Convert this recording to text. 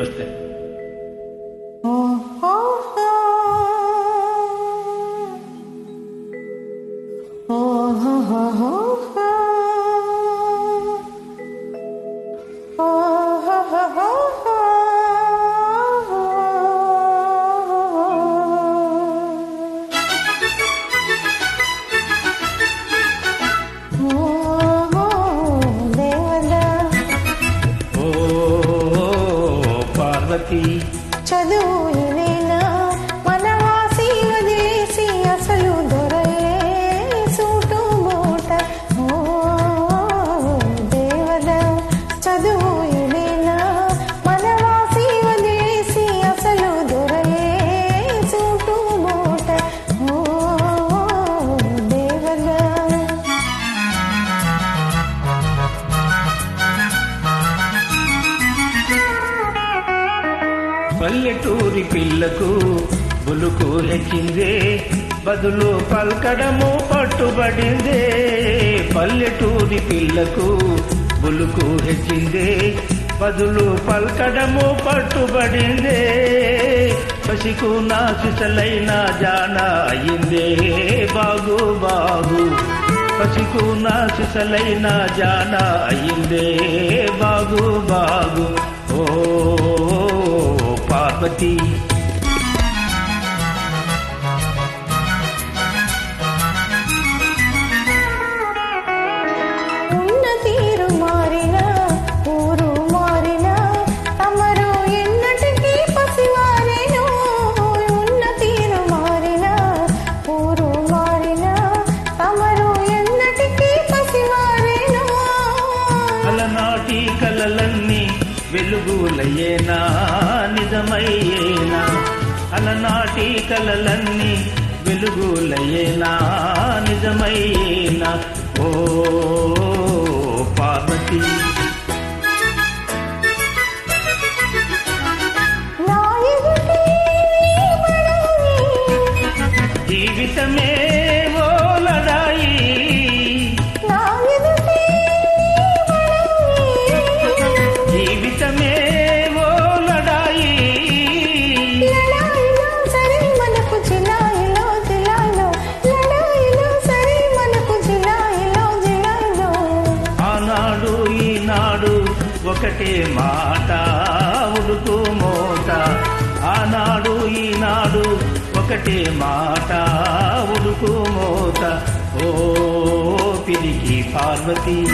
వస్తే ఓ పార్వతి పల్లెటూరి పిల్లకు బులుకు హెచ్చిందే బదులు పల్కడము పట్టుబడిందే. పల్లెటూరి పిల్లకు బులుకు హెచ్చిందే బదులు పల్కడము పట్టుబడిందే. పసికు నా సిసలైన జాన అయిందే బాగు బాగు. పసికు నా సిసలైన జాన అయిందే బాగు బాగు. ఓ పార్వతి వెలుగులయ్యేనా నిజమయ్యేనా? అలనాటి కలలన్నీ వెలుగులయ్యేనా? నిజమయ్యే ఒకటే మాట ఉడుకు మోత. ఆనాడు ఈనాడు ఒకటే మాట ఉడుకు మోత. ఓ పిలికి పార్వతి.